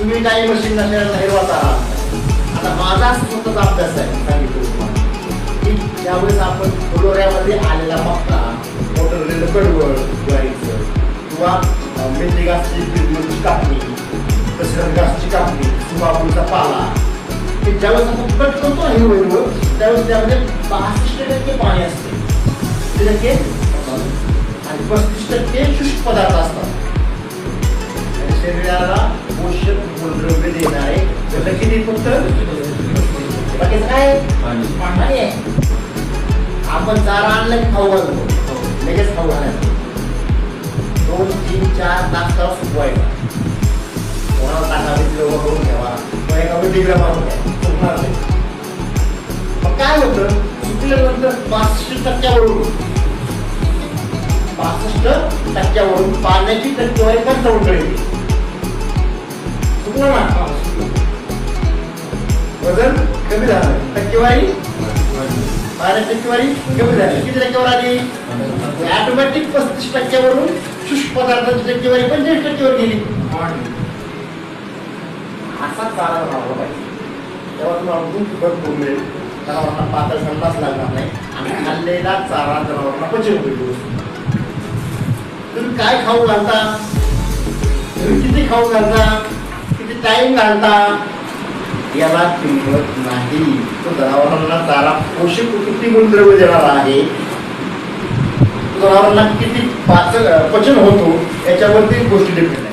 तुम्ही काही मशीन नसल्याला हिरवा आहात आता माझा स्वतःचा अभ्यास आहे सांगितलं की ज्यावेळेस आपण फुलोऱ्यामध्ये आलेला मक्का मोटर कडवळ ज्वारीचं किंवा मेथी गासची कापणी कसरत गासची कापणी सुमापूरचा पाला. की ज्यावेळेस आपण कट करतो ना हिरवं त्यावेळेस त्यामध्ये बासष्ट टक्के पाणी असते. किती टक्के? आणि पस्तीस टक्के शुष्क पदार्थ असतात. शरीराला पोषक मूलद्रव्य देणारे त्याचं किती फक्त बाकीचं काय आहे? पाणी आहे आपण चारा आणला की खाऊ घालतो लगेच खाऊ घालायचं. दोन तीन चार तास तास सुकवायचा कोणाला टाकावे तिला उभं करून ठेवा. किंवा एका वेटिंगला मारून घ्या. सुकणार नाही मग काय होतं? सुकल्यानंतर पासष्ट टक्क्यावरून. पासष्ट टक्क्यावरून पाण्याची टक्केवारी पण चौकळी चुकलं वजन कमी झालं. टक्केवारी? बारा टक्केवारी कमी झाली. किती टक्केवर आली? ऑटोमॅटिक पस्तीस टक्क्यावरून शुष्क पदार्थाची टक्केवारी पंचवीस टक्केवर गेली. असा चारा राहिला पाहिजे. तेव्हा तुम्हाला दूध भरपूर मिळेल. जनावरांना पातळ संडास लागणार नाही. आणि खाल्लेला चारा जनावरांना पचन होईल तुम्ही काय खाऊ घालता? तुम्ही किती खाऊ घालता? टाइम घालता याला किंमत नाही. तो जनावरांना चारा पोषक किती मूलद्रव्य देणार आहे? जनावरांना किती पाचन पचन होतो याच्यावरती गोष्टी डिपेंड आहे